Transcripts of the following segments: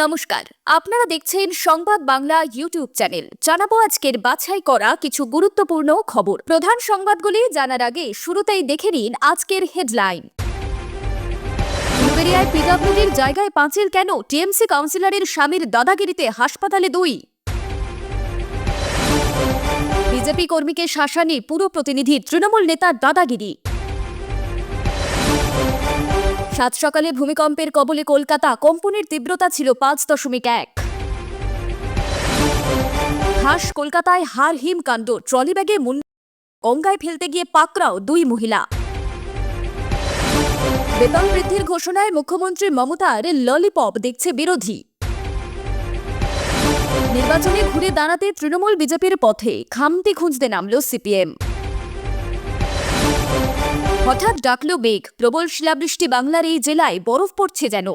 নমস্কার, আপনারা দেখছেন সংবাদ বাংলা ইউটিউব চ্যানেল। জানাব আজকের বাছাই করা কিছু গুরুত্বপূর্ণ খবর। প্রধান সংবাদগুলি জানার আগে শুরুতেই দেখে নিন আজকের হেডলাইন। উলুবেড়িয়ায় পিডব্লিউডির জায়গায় পাঁচিল কেন টিএমসি কাউন্সিলরের স্বামীর দাদাগিরিতে হাসপাতালে দুই? বিজেপি কর্মীকে শাসানি পুরো প্রতিনিধি তৃণমূল নেতার দাদাগিরি। সাত সকালে ভূমিকম্পের কবলে কলকাতা কম্পনের তীব্রতা ছিল পাঁচ দশমিক এক। হাস কলকাতায় হার হিম কাণ্ড, ট্রলি ব্যাগে মুন গঙ্গায় ফেলতে গিয়ে পাকড়াও দুই মহিলা। বেতন বৃদ্ধির ঘোষণায় মুখ্যমন্ত্রী মমতার ললিপপ দেখছে বিরোধী। নির্বাচনে ঘুরে দাঁড়াতে তৃণমূল বিজেপির পথে খামতি খুঁজতে নামল সিপিএম। হঠাৎ ডাকলো মেঘ। প্রবল শিলাবৃষ্টি বাংলার এই জেলায় বরফ পড়ছে যেন।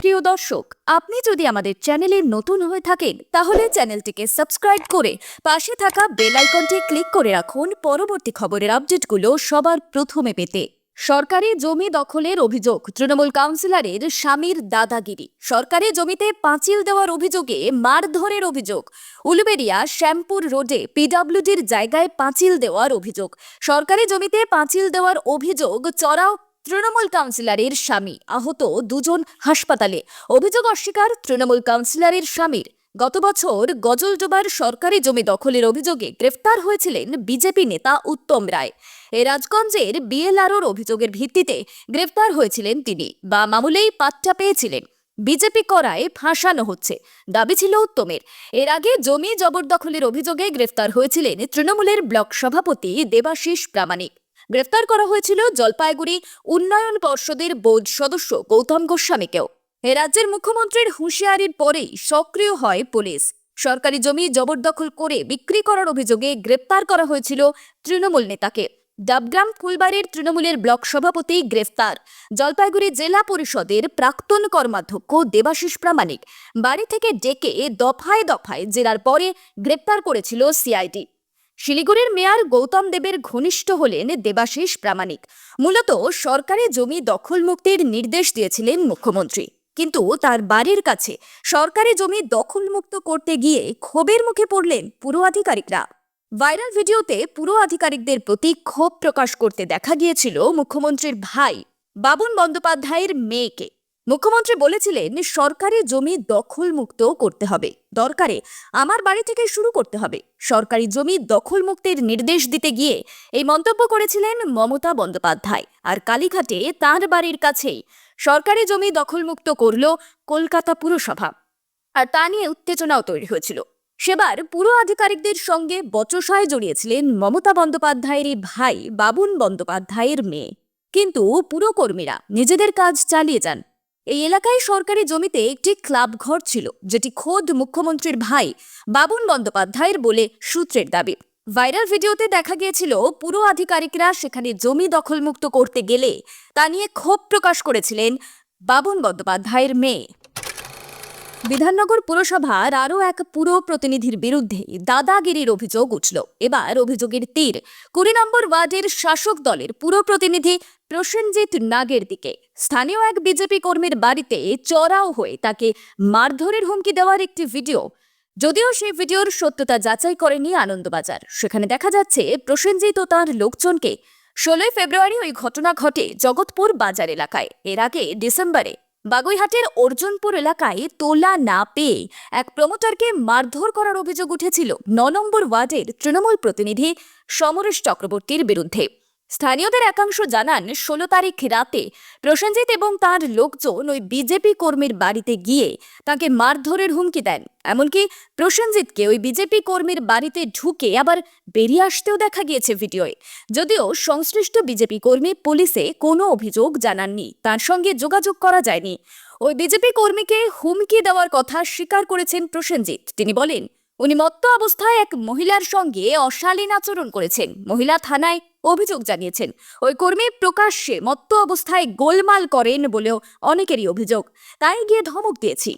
প্রিয় দর্শক, আপনি যদি আমাদের চ্যানেলে নতুন হয়ে থাকেন, তাহলে চ্যানেলটিকে সাবস্ক্রাইব করে পাশে থাকা বেল আইকনটি ক্লিক করে রাখুন। পরবর্তী খবরের আপডেটগুলো সবার প্রথমে পেতে। সরকারি জমি দখলের অভিযোগ, তৃণমূল কাউন্সিলরের স্বামীর দাদাগিরি। সরকারি জমিতে পাঁচিল দেওয়ার অভিযোগে মারধরের অভিযোগ। উলুবেড়িয়া শ্যামপুর রোডে পিডব্লিউডির জায়গায় পাঁচিল দেওয়ার অভিযোগ। সরকারি জমিতে পাঁচিল দেওয়ার অভিযোগ চড়াও তৃণমূল কাউন্সিলরের স্বামী। আহত দুজন হাসপাতালে। অভিযোগ অস্বীকার তৃণমূল কাউন্সিলরের স্বামীর। গত বছর গজলডোবার সরকারি জমি দখলের অভিযোগে গ্রেফতার হয়েছিলেন বিজেপি নেতা উত্তম রায়। এ রাজগঞ্জের বিএলআরওর অভিযোগের ভিত্তিতে গ্রেফতার হয়েছিলেন তিনি বা মামুলেই পাট্টা পেয়েছিলেন। বিজেপি করায় ফাঁসানো হচ্ছে, দাবি ছিল উত্তমের। এর আগে জমি জবরদখলের অভিযোগে গ্রেফতার হয়েছিলেন তৃণমূলের ব্লক সভাপতি দেবাশিস প্রামাণিক। গ্রেফতার করা হয়েছিল জলপাইগুড়ি উন্নয়ন পর্ষদের বোর্ড সদস্য গৌতম গোস্বামীকেও। এ রাজ্যের মুখ্যমন্ত্রীর হুঁশিয়ারির পরেই সক্রিয় হয় পুলিশ। সরকারি জমি জবরদখল করে বিক্রি করার অভিযোগে গ্রেপ্তার করা হয়েছিল তৃণমূল নেতাকে। ডাবগ্রাম ফুলবাড়ির তৃণমূলের ব্লক সভাপতি গ্রেফতার। জলপাইগুড়ি জেলা পরিষদের প্রাক্তন কর্মাধ্যক্ষ দেবাশিস প্রামাণিক বাড়ি থেকে ডেকে দফায় দফায় জেরার পরে গ্রেপ্তার করেছিল সিআইডি। শিলিগুড়ির মেয়র গৌতম দেবের ঘনিষ্ঠ হলেন দেবাশিস প্রামাণিক। মূলত সরকারি জমি দখল মুক্তির নির্দেশ দিয়েছিলেন মুখ্যমন্ত্রী। কিন্তু তার বাড়ির কাছে সরকারি জমি দখলমুক্ত করতে গিয়ে ক্ষোভের মুখে পড়লেন পুরো আধিকারিকরা। ভাইরাল ভিডিওতে পুরো আধিকারিকদের প্রতি ক্ষোভ প্রকাশ করতে দেখা গিয়েছিল মুখ্যমন্ত্রীর ভাই বাবুন বন্দ্যোপাধ্যায়ের মেয়েকে। মুখ্যমন্ত্রী বলেছিলেন, সরকারি জমি দখলমুক্ত করতে হবে। দরকারে আমার বাড়ি থেকে শুরু করতে হবে। সরকারি জমি দখলমুক্তির নির্দেশ দিতে গিয়ে এই মন্তব্য করেছিলেন মমতা বন্দ্যোপাধ্যায়। আর কালীঘাটে তাঁর বাড়ির কাছেই সরকারি জমি দখলমুক্ত করল কলকাতা পুরসভা। আর তা নিয়ে উত্তেজনাও তৈরি হয়েছিল। সেবার পুরো আধিকারিকদের সঙ্গে বচসায় জড়িয়েছিলেন মমতা বন্দ্যোপাধ্যায়েরই ভাই বাবুন বন্দ্যোপাধ্যায়ের মেয়ে। কিন্তু পুরকর্মীরা নিজেদের কাজ চালিয়ে যান। এই এলাকায় সরকারি জমিতে একটি ক্লাব ঘর ছিল, যেটি খোদ মুখ্যমন্ত্রীর ভাই বাবুন বন্দ্যোপাধ্যায়ের বলে সূত্রের দাবি। ভাইরাল ভিডিওতে দেখা গিয়েছিল পুরো আধিকারিকরা সেখানে জমি দখলমুক্ত করতে গেলে তা নিয়ে ক্ষোভ প্রকাশ করেছিলেন বাবন বন্দ্যোপাধ্যায়ের মেয়ে। বিধাননগর পুরসভার আরও এক পুরো প্রতিনিধির বিরুদ্ধে দাদাগিরির অভিযোগ উঠল। এবার অভিযোগের তীর। কুড়ি নম্বর ওয়ার্ডের শাসক দলের পুরো প্রতিনিধি প্রসেনজিৎ নাগের দিকে। স্থানীয় এক বিজেপি কর্মীর বাড়িতে চড়াও হয়ে তাকে মারধরের হুমকি দেওয়ার একটি ভিডিও যদিও সেই ভিডিওর সত্যতা যাচাই করেনি আনন্দবাজার। সেখানে দেখা যাচ্ছে, প্রসেনজিৎ ও তাঁর লোকজনকে ষোলোই ফেব্রুয়ারি ওই ঘটনা ঘটে জগৎপুর বাজার এলাকায়। এর আগে ডিসেম্বরে বাগুইহাটের অর্জুনপুর এলাকায় তোলা না পেয়ে এক প্রমোটারকে মারধর করার অভিযোগ উঠেছিল। ন নম্বর ওয়ার্ডের তৃণমূল প্রতিনিধি সমরেশ চক্রবর্তীর বিরুদ্ধে। স্থানীয়দের একাংশ জানান, ষোলো তারিখ রাতে প্রসেনজিৎ এবং তার লোকজন ওই বিজেপি কর্মীর বাড়িতে গিয়ে তাকে মারধরের হুমকি দেন। এমনকি প্রসেনজিৎকে ওই বিজেপি কর্মীর বাড়িতে ঢুকে আবার বেরিয়ে আসতেও দেখা গিয়েছে ভিডিওয়ে। যদিও সংশ্লিষ্ট বিজেপি কর্মী পুলিশে কোনো অভিযোগ জানাননি, তার সঙ্গে যোগাযোগ করা যায়নি। ওই বিজেপি কর্মীকে হুমকি দেওয়ার কথা স্বীকার করেছেন প্রসেনজিৎ। তিনি বলেন, উনি মত্ত অবস্থায় এক মহিলার সঙ্গে অশালীন আচরণ করেছেন। মহিলা থানায় অভিযোগ জানিয়েছেন। ওই কর্মী প্রকাশ্যে মত্ত অবস্থায় গোলমাল করেন বলেও অনেকেরই অভিযোগ। তাই গিয়ে ধমক দিয়েছি।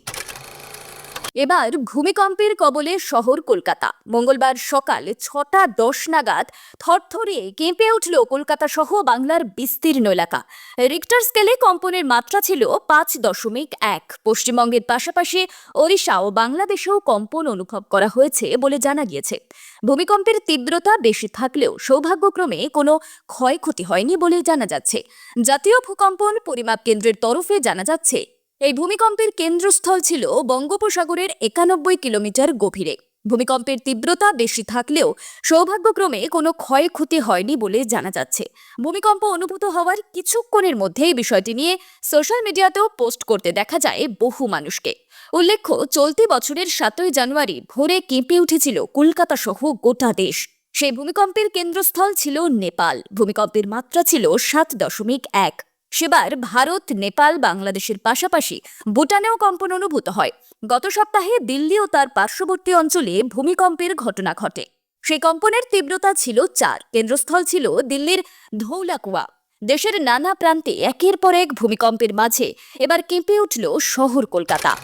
এবার ভূমিকম্পের কবলে শহর কলকাতা। মঙ্গলবার সকাল ছটা দশ নাগাদ থরথরিয়ে কেঁপে উঠল কলকাতা সহ বাংলার বিস্তীর্ণ এলাকা। রিক্টার স্কেলে কম্পনের মাত্রা ছিল পাঁচ দশমিক এক। পশ্চিমবঙ্গের পাশাপাশি ওড়িশা ও বাংলাদেশেও কম্পন অনুভব করা হয়েছে বলে জানা গিয়েছে। ভূমিকম্পের তীব্রতা বেশি থাকলেও সৌভাগ্যক্রমে কোনো ক্ষয়ক্ষতি হয়নি বলে জানা যাচ্ছে। জাতীয় ভূকম্পন পরিমাপ কেন্দ্রের তরফে জানা যাচ্ছে এই ভূমিকম্পের কেন্দ্রস্থল ছিল বঙ্গোপসাগরের একানব্বই কিলোমিটার গভীরে। ভূমিকম্পের তীব্রতা বেশি থাকলেও সৌভাগ্যক্রমে কোনো ক্ষয়ক্ষতি হয়নি বলে জানা যাচ্ছে। ভূমিকম্প অনুভূত হওয়ার কিছুক্ষণের মধ্যেই বিষয়টি নিয়ে সোশ্যাল মিডিয়াতেও পোস্ট করতে দেখা যায় বহু মানুষকে। উল্লেখ্য, চলতি বছরের সাতই জানুয়ারি ভোরে কেঁপে উঠেছিল কলকাতা সহ গোটা দেশ। সেই ভূমিকম্পের কেন্দ্রস্থল ছিল নেপাল। ভূমিকম্পের মাত্রা ছিল সাত দশমিক এক। সেবার ভারত, নেপাল, বাংলাদেশের পাশাপাশি ভুটানেও কম্পন অনুভূত হয়। গত সপ্তাহে দিল্লি ও তার পার্শ্ববর্তী অঞ্চলে ভূমিকম্পের ঘটনা ঘটে। সেই কম্পনের তীব্রতা ছিল চার, কেন্দ্রস্থল ছিল দিল্লির ধৌলাকুয়া। দেশের নানা প্রান্তে একের পর এক ভূমিকম্পের মাঝে এবার কেঁপে উঠল শহর কলকাতা।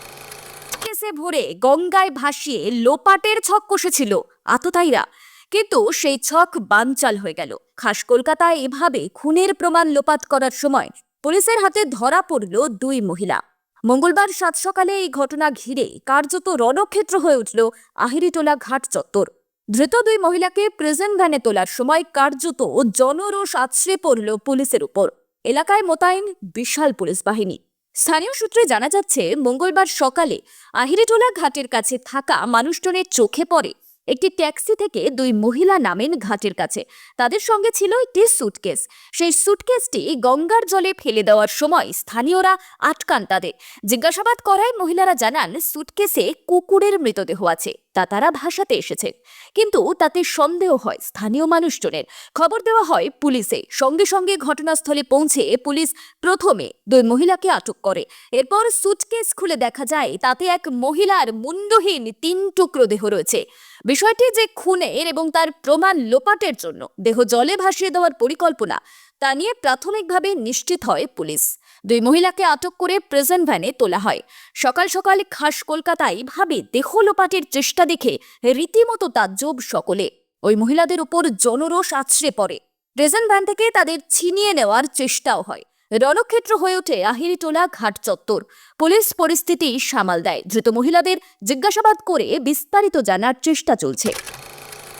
ভরে গঙ্গায় ভাসিয়ে লোপাটের ছক কষেছিল আততায়ীরা। কিন্তু সেই ছক বানচাল হয়ে গেল। খাস কলকাতায় এভাবে খুনের প্রমাণ লোপাট করার সময় পুলিশের হাতে ধরা পড়ল দুই মহিলা। মঙ্গলবার সাত সকালে এই ঘটনা ঘিরে কার্যত রণক্ষেত্র হয়ে উঠল আহিরিটোলা ঘাট চত্বর। ধৃত দুই মহিলাকে প্রেজেন্ট ভ্যানে তোলার সময় কার্যত জনরোষ আছড়ে পড়ল পুলিশের উপর। এলাকায় মোতায়েন বিশাল পুলিশ বাহিনী। স্থানীয় সূত্রে জানা যাচ্ছে, মঙ্গলবার সকালে আহিরিটোলা ঘাটের কাছে থাকা মানুষজনের চোখে পড়ে একটি ট্যাক্সি থেকে দুই মহিলা নামেন ঘাটের কাছে। তাদের সঙ্গে ছিল একটি সুটকেস। সেই সুটকেসটি গঙ্গার জলে ফেলে দেওয়ার সময় স্থানীয়রা আটকান তাদের। জিজ্ঞাসাবাদ করায় মহিলারা জানান, সুটকেসে কুকুরের মৃতদেহ আছে। তা তারা ভাসাতে এসেছে। কিন্তু তাতে সন্দেহ হয় স্থানীয় মানুষজনের। খবর দেওয়া হয় পুলিশে। সঙ্গে সঙ্গে ঘটনাস্থলে পৌঁছে পুলিশ প্রথমে দুই মহিলাকে আটক করে। এরপর সুটকেস খুলে দেখা যায় তাতে এক মহিলার মুন্ডহীন তিন টুকরো দেহ রয়েছে। বিষয়টি যে খুনের এবং তার প্রমাণ লোপাটের জন্য দেহ জলে ভাসিয়ে দেওয়ার পরিকল্পনা তা নিয়ে প্রাথমিকভাবে নিশ্চিত হয় পুলিশ। দুই মহিলাকে আটক করে প্রেজেন্ট ভ্যানে তোলা হয়। সকাল সকাল খাস কলকাতায় ভাবে দেহ লোপাটের চেষ্টা দেখে রীতিমতো তাজ্জব সকলে। ওই মহিলাদের উপর জনরোষ আছড়ে পড়ে। প্রেজেন্ট ভ্যান থেকে তাদের ছিনিয়ে নেওয়ার চেষ্টাও হয়। রণক্ষেত্র হয়ে ওঠে আহিরিটোলা ঘাট চত্বর। পুলিশ পরিস্থিতি সামাল দেয়। ধৃত মহিলাদের জিজ্ঞাসাবাদ করে বিস্তারিত জানার চেষ্টা চলছে।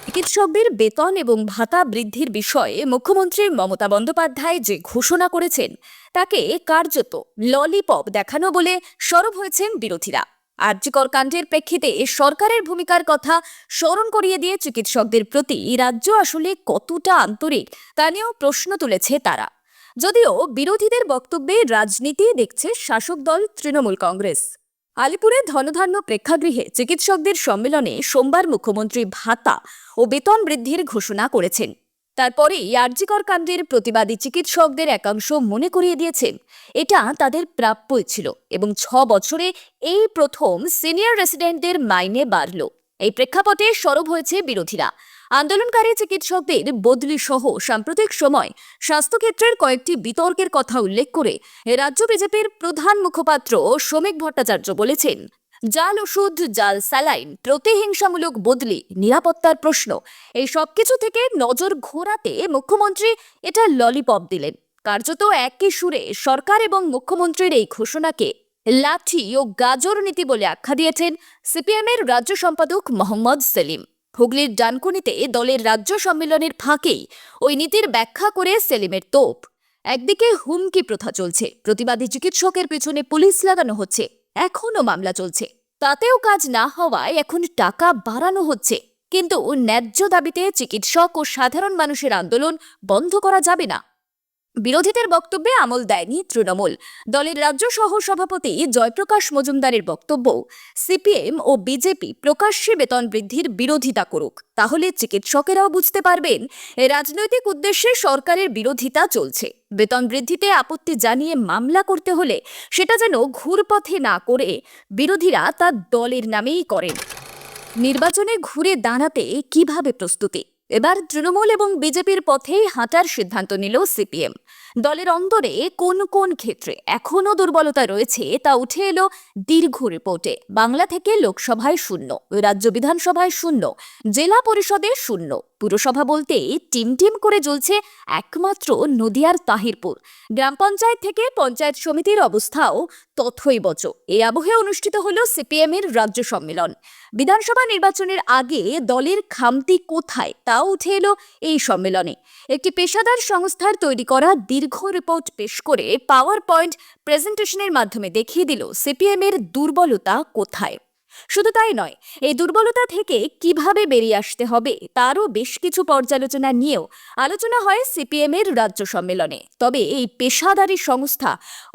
চিকিৎসকদের বেতন এবং ভাতা বৃদ্ধির বিষয়ে মুখ্যমন্ত্রী মমতা বন্দ্যোপাধ্যায় যে ঘোষণা করেছেন, তাকে কার্যত ললিপপ দেখানো বলে সরব হয়েছেন বিরোধীরা। আর্যিকর কাণ্ডের প্রেক্ষিতে এ সরকারের ভূমিকার কথা স্মরণ করিয়ে দিয়ে চিকিৎসকদের প্রতি রাজ্য আসলে কতটা আন্তরিক, তা নিয়েও প্রশ্ন তুলেছে তারা। যদিও বিরোধীদের বক্তব্যে রাজনীতি দেখছে শাসক দল তৃণমূল কংগ্রেস। আলিপুরে ধনধান্য প্রেক্ষাগৃহে চিকিৎসকদের সম্মেলনে সোমবার মুখ্যমন্ত্রী ভাতা ও বেতন বৃদ্ধির ঘোষণা করেছেন। তারপরেই আরজিকর কাণ্ডের প্রতিবাদী চিকিৎসকদের একাংশ মনে করিয়ে দিয়েছেন। এটা তাদের প্রাপ্যই ছিল এবং ছ বছরে এই প্রথম সিনিয়র রেসিডেন্টদের মাইনে বাড়ল। এই প্রেক্ষাপটে সরব হয়েছে বিরোধীরা। আন্দোলনকারী চিকিৎসকদের বদলি সহ সাম্প্রতিক সময় স্বাস্থ্যক্ষেত্রের কয়েকটি বিতর্কের কথা উল্লেখ করে রাজ্য বিজেপির প্রধান মুখপাত্র শ্রমিক ভট্টাচার্য বলেছেন, জাল ওষুধ, জাল স্যালাইন, প্রতিহিংসামূলক বদলি, নিরাপত্তার প্রশ্ন, এই সব কিছু থেকে নজর ঘোরাতে মুখ্যমন্ত্রী এটা ললিপপ দিলেন। কার্যত একই সুরে সরকার এবং মুখ্যমন্ত্রীর এই ঘোষণাকে লাঠি ও গাজর নীতি বলে আখ্যা দিয়েছেন সিপিএমের রাজ্য সম্পাদক মোহাম্মদ সেলিম। হুগলির ডানকুনিতে দলের রাজ্য সম্মেলনের ফাঁকেই ওই নীতির ব্যাখ্যা করে সেলিমের তোপ। একদিকে হুমকি প্রথা চলছে, প্রতিবাদী চিকিৎসকের পেছনে পুলিশ লাগানো হচ্ছে, এখনও মামলা চলছে। তাতেও কাজ না হওয়ায় এখন টাকা বাড়ানো হচ্ছে, কিন্তু ন্যায্য দাবিতে চিকিৎসক ও সাধারণ মানুষের আন্দোলন বন্ধ করা যাবে না। বিরোধীদের বক্তব্যে আমল দেয়নি তৃণমূল। দলের রাজ্য সহ সভাপতি জয়প্রকাশ মজুমদারের বক্তব্য, সিপিএম ও বিজেপি প্রকাশ্যে বেতন বৃদ্ধির বিরোধিতা করুক, তাহলে চিকিৎসকেরাও বুঝতে পারবেন রাজনৈতিক উদ্দেশ্যে সরকারের বিরোধিতা চলছে। বেতন বৃদ্ধিতে আপত্তি জানিয়ে মামলা করতে হলে সেটা যেন ঘুরপথে না করে বিরোধীরা তা দলের নামেই করেন। নির্বাচনে ঘুরে দাঁড়াতে কীভাবে প্রস্তুতি? এবার তৃণমূল এবং বিজেপির পথেই হাঁটার সিদ্ধান্ত নিল সিপিএম। দলের অন্দরে কোন কোন ক্ষেত্রে এখনও দুর্বলতা রয়েছে তা উঠে এলো দীর্ঘ রিপোর্টে। বাংলা থেকে লোকসভায় শূন্য, রাজ্য বিধানসভায় শূন্য, জেলা পরিষদে শূন্য। পুরসভা বলতে টিম টিম করে জ্বলছে একমাত্র নদিয়ার তাহিরপুর। গ্রাম পঞ্চায়েত থেকে পঞ্চায়েত সমিতির অবস্থাও তথৈবচ এই আবহে অনুষ্ঠিত হল সিপিএম এর রাজ্য সম্মেলন। বিধানসভা নির্বাচনের আগে দলের খামতি কোথায় তাও উঠে এলো এই সম্মেলনে। একটি পেশাদার সংস্থার তৈরি করা দীর্ঘ রিপোর্ট পেশ করে পাওয়ার পয়েন্ট প্রেজেন্টেশনের মাধ্যমে দেখিয়ে দিল সিপিএম এর দুর্বলতা কোথায়। শুধু তাই নয়, এই দুর্বলতা থেকে কীভাবে বেরিয়ে আসতে হবে তারও বেশ কিছু পর্যালোচনা নিয়েও আলোচনা হয় সিপিএম এর রাজ্য সম্মেলনে। তবে এই পেশাদারি সংস্থা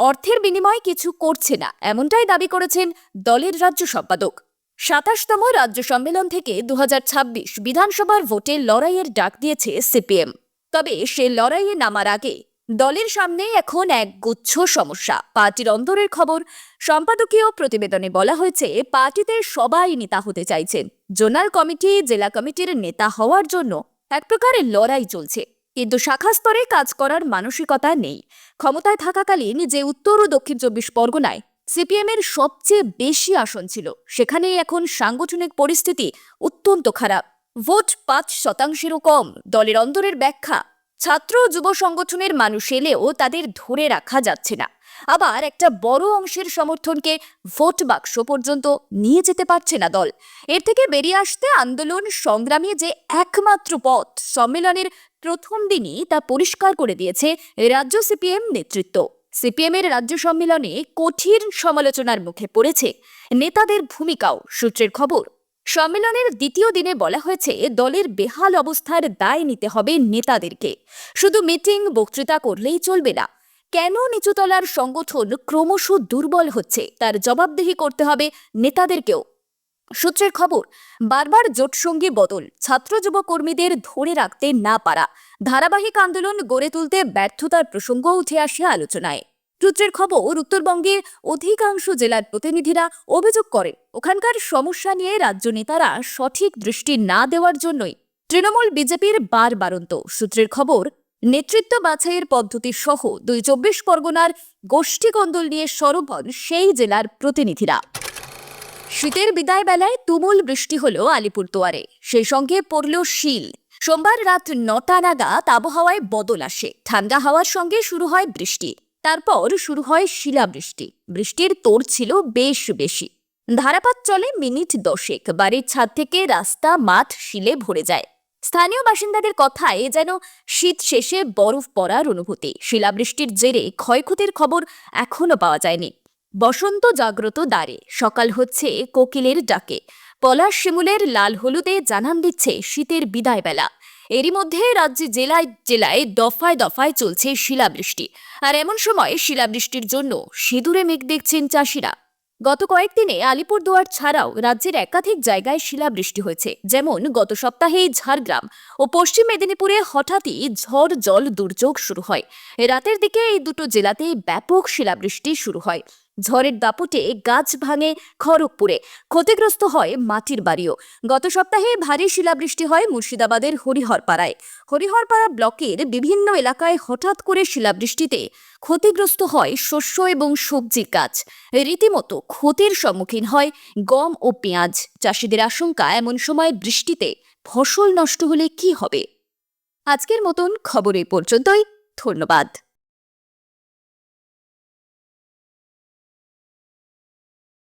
অর্থের বিনিময়ে কিছু করছে না, এমনটাই দাবি করেছেন দলের রাজ্য সম্পাদক। সাতাশতম রাজ্য সম্মেলন থেকে দু হাজার ছাব্বিশ বিধানসভার ভোটে লড়াইয়ের ডাক দিয়েছে সিপিএম। তবে সে লড়াইয়ে নামার আগে দলের সামনে এখন এক গুচ্ছ সমস্যা। পার্টির অন্তরের খবর সম্পাদকীয় প্রতিবেদনে বলা হয়েছে, পার্টিতে সবাই নেতা হতে চাইছেন জোনাল কমিটি, জেলা কমিটির নেতা হওয়ার জন্য এক প্রকারের লড়াই চলছে। কিন্তু শাখা স্তরে কাজ করার মানসিকতা নেই। ক্ষমতায় থাকাকালীন যে উত্তর ও দক্ষিণ চব্বিশ পরগনায় সিপিএম এর সবচেয়ে বেশি আসন ছিল, সেখানেই এখন সাংগঠনিক পরিস্থিতি অত্যন্ত খারাপ। ভোট পাঁচ শতাংশেরও কম। দলের অন্তরের ব্যাখ্যা ছাত্র যুব সংগঠনের মানুষ এলেও তাদের ধরে রাখা যাচ্ছে না। আবার একটা বড় অংশের সমর্থনকে ভোট বাক্স পর্যন্ত নিয়ে যেতে পারছে না দল। এর থেকে বেরিয়ে আসতে আন্দোলন সংগ্রামী যে একমাত্র পথ সম্মেলনের প্রথম দিনই তা পরিষ্কার করে দিয়েছে রাজ্য সিপিএম নেতৃত্ব। সিপিএম এর রাজ্য সম্মেলনে কঠিন সমালোচনার মুখে পড়েছে। নেতাদের ভূমিকাও সূত্রের খবর। সম্মেলনের দ্বিতীয় দিনে বলা হয়েছে, দলের বেহাল অবস্থার দায় নিতে হবে নেতাদেরকে। শুধু মিটিং, বক্তৃতা করলেই চলবে না। কেন নিচুতলার সংগঠন ক্রমশ দুর্বল হচ্ছে? তার জবাবদিহি করতে হবে নেতাদেরকেও। সূত্রের খবর, বারবার জোটসঙ্গী বদল, ছাত্র যুব কর্মীদের ধরে রাখতে না পারা। ধারাবাহিক আন্দোলন গড়ে তুলতে ব্যর্থতার প্রসঙ্গ উঠে আসে আলোচনায়। সূত্রের খবর, উত্তরবঙ্গের অধিকাংশ জেলার প্রতিনিধিরা অভিযোগ করে, ওখানকার সমস্যা নিয়ে রাজ্য নেতারা সঠিক দৃষ্টি না দেওয়ার জন্যই তৃণমূল বিজেপির বার বারন্ত। সূত্রের খবর, নেতৃত্ব বাছাইয়ের পদ্ধতি সহ দুই চব্বিশ পরগনার গোষ্ঠী কন্দল নিয়ে সরব হন সেই জেলার প্রতিনিধিরা। শীতের বিদায় বেলায় তুমুল বৃষ্টি হলো আলিপুরদুয়ারে। সেই সঙ্গে পড়ল শিল। সোমবার রাত নটা নাগাদ আবহাওয়ায় বদল আসে। ঠান্ডা হাওয়ার সঙ্গে শুরু হয় বৃষ্টি। তারপর শুরু হয় শিলাবৃষ্টি। বৃষ্টির তোড় ছিল বেশ বেশি। ধারাপাত চলে মিনিট দশেক। বাড়ির ছাদ থেকে রাস্তা, মাঠ, শিলে ভরে যায়। স্থানীয় বাসিন্দাদের কথায় যেন শীত শেষে বরফ পড়ার অনুভূতি। শিলাবৃষ্টির জেরে ক্ষয়ক্ষতির খবর এখনও পাওয়া যায়নি। বসন্ত জাগ্রত দ্বারে। সকাল হচ্ছে কোকিলের ডাকে। পলাশ শিমুলের লাল হলুদে জানান দিচ্ছে শীতের বিদায় বেলা এরই মধ্যে রাজ্যে জেলায় জেলায় দফায় দফায় চলছে শিলাবৃষ্টি। আর এমন সময় শিলাবৃষ্টির জন্য সিঁদুরে মেঘ দেখছেন চাষিরা। গত কয়েকদিনে আলিপুরদুয়ার ছাড়াও রাজ্যের একাধিক জায়গায় শিলাবৃষ্টি হয়েছে। যেমন গত সপ্তাহেই ঝাড়গ্রাম ও পশ্চিম মেদিনীপুরে হঠাৎই ঝড় জল দুর্যোগ শুরু হয়। রাতের দিকে এই দুটো জেলাতেই ব্যাপক শিলাবৃষ্টি শুরু হয়। ঝড়ের দাপটে গাছ ভাঙে খড়গপুরে। ক্ষতিগ্রস্ত হয় মাটির বাড়িও। গত সপ্তাহে ভারী শিলাবৃষ্টি হয় মুর্শিদাবাদের হরিহরপাড়ায়। হরিহরপাড়া ব্লকের বিভিন্ন এলাকায় হঠাৎ করে শিলাবৃষ্টিতে ক্ষতিগ্রস্ত হয় শস্য এবং সবজি গাছ। রীতিমতো ক্ষতির সম্মুখীন হয় গম ও পেঁয়াজ। চাষিদের আশঙ্কা, এমন সময় বৃষ্টিতে ফসল নষ্ট হলে কি হবে? আজকের মতন খবর এই পর্যন্তই। ধন্যবাদ।